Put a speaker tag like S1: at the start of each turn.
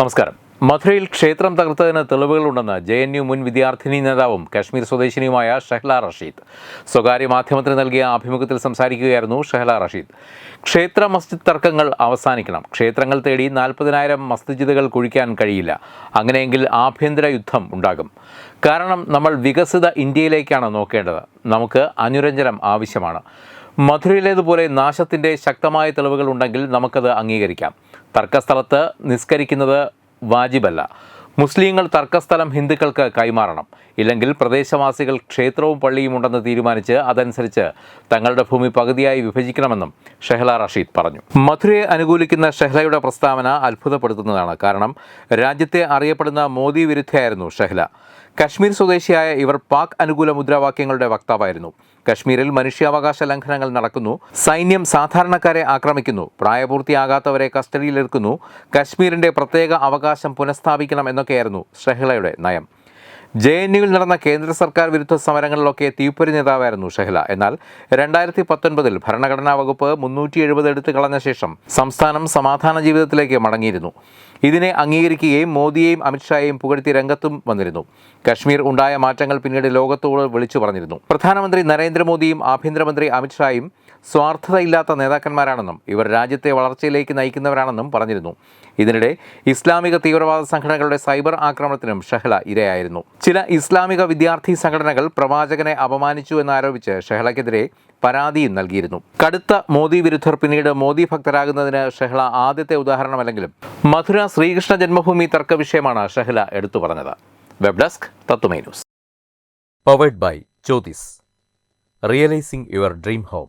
S1: നമസ്കാരം. മധുരയിൽ ക്ഷേത്രം തകർത്തതിന് തെളിവുകളുണ്ടെന്ന് ജെ എൻ യു മുൻ വിദ്യാർത്ഥിനി നേതാവും കാശ്മീർ സ്വദേശിനിയുമായ ഷഹ്ല റഷീദ്. സ്വകാര്യ മാധ്യമത്തിന് നൽകിയ അഭിമുഖത്തിൽ സംസാരിക്കുകയായിരുന്നു ഷഹ്ല റഷീദ്. ക്ഷേത്ര മസ്ജിദ് തർക്കങ്ങൾ അവസാനിക്കണം. ക്ഷേത്രങ്ങൾ തേടി നാൽപ്പതിനായിരം മസ്ജിദുകൾ കുഴിക്കാൻ കഴിയില്ല. അങ്ങനെയെങ്കിൽ ആഭ്യന്തര യുദ്ധം ഉണ്ടാകും. കാരണം നമ്മൾ വികസിത ഇന്ത്യയിലേക്കാണ് നോക്കേണ്ടത്. നമുക്ക് അനുരഞ്ജനം ആവശ്യമാണ്. മധുരയിലേതുപോലെ നാശത്തിന്റെ ശക്തമായ തെളിവുകൾ ഉണ്ടെങ്കിൽ നമുക്കത് അംഗീകരിക്കാം. തർക്കസ്ഥലത്ത് നിസ്കരിക്കുന്നത് വാജിബല്ല. മുസ്ലിങ്ങൾ തർക്കസ്ഥലം ഹിന്ദുക്കൾക്ക് കൈമാറണം. ഇല്ലെങ്കിൽ പ്രദേശവാസികൾ ക്ഷേത്രവും പള്ളിയും ഉണ്ടെന്ന് തീരുമാനിച്ച് അതനുസരിച്ച് തങ്ങളുടെ ഭൂമി പകുതിയായി വിഭജിക്കണമെന്നും ഷെഹ്ല റഷീദ് പറഞ്ഞു. മധുരയെ അനുകൂലിക്കുന്ന ഷെഹ്ലയുടെ പ്രസ്താവന അത്ഭുതപ്പെടുത്തുന്നതാണ്. കാരണം രാജ്യത്തെ അറിയപ്പെടുന്ന മോദി വിരുദ്ധയായിരുന്നു ഷെഹ്ല. കശ്മീർ സ്വദേശിയായ ഇവർ പാക് അനുകൂല മുദ്രാവാക്യങ്ങളുടെ വക്താവായിരുന്നു. കശ്മീരിൽ മനുഷ്യാവകാശ ലംഘനങ്ങൾ നടക്കുന്നു. സൈന്യം സാധാരണക്കാരെ ആക്രമിക്കുന്നു. പ്രായപൂർത്തിയാകാത്തവരെ കസ്റ്റഡിയിലെടുക്കുന്നു. കശ്മീരിന്റെ പ്രത്യേക അവകാശം പുനഃസ്ഥാപിക്കണം എന്നൊക്കെയായിരുന്നു ഷെഹ്ലയുടെ നയം. ജെ എൻ യുവിൽ നടന്ന കേന്ദ്ര സർക്കാർ വിരുദ്ധ സമരങ്ങളിലൊക്കെ തീപ്പൊരി നേതാവായിരുന്നു ഷെഹ്ല. എന്നാൽ രണ്ടായിരത്തി പത്തൊൻപതിൽ ഭരണഘടനാ വകുപ്പ് മുന്നൂറ്റി എഴുപത് എടുത്തു കളഞ്ഞ ശേഷം സംസ്ഥാനം സമാധാന ജീവിതത്തിലേക്ക് മടങ്ങിയിരുന്നു. ഇതിനെ അംഗീകരിക്കുകയും മോദിയെയും അമിത്ഷായെയും പുകഴ്ത്തി രംഗത്തും വന്നിരുന്നു. കശ്മീർ ഉണ്ടായ മാറ്റങ്ങൾ പിന്നീട് ലോകത്തോട് വിളിച്ചു പറഞ്ഞിരുന്നു. പ്രധാനമന്ത്രി നരേന്ദ്രമോദിയും ആഭ്യന്തരമന്ത്രി അമിത്ഷായും സ്വാർത്ഥതയില്ലാത്ത നേതാക്കന്മാരാണെന്നും ഇവർ രാജ്യത്തെ വളർച്ചയിലേക്ക് നയിക്കുന്നവരാണെന്നും പറഞ്ഞിരുന്നു. ഇതിനിടെ ഇസ്ലാമിക തീവ്രവാദ സംഘടനകളുടെ സൈബർ ആക്രമണത്തിനും ഷെഹ്ല ഇരയായിരുന്നു. ചില ഇസ്ലാമിക വിദ്യാർത്ഥി സംഘടനകൾ പ്രവാചകനെ അപമാനിച്ചു എന്നാരോപിച്ച് ഷെഹ്ലയ്ക്കെതിരെ പരാതിയും നൽകിയിരുന്നു. കടുത്ത മോദി വിരുദ്ധർ പിന്നീട് മോദി ഭക്തരാകുന്നതിന് ഷെഹ്ല ആദ്യത്തെ ഉദാഹരണമല്ലെങ്കിലും മധുര ശ്രീകൃഷ്ണ ജന്മഭൂമി തർക്ക വിഷയമാണ് ഷെഹ്ല എടുത്തു പറഞ്ഞത്. Web desk Tatwamayi news. Powered by Jyothis realising your dream home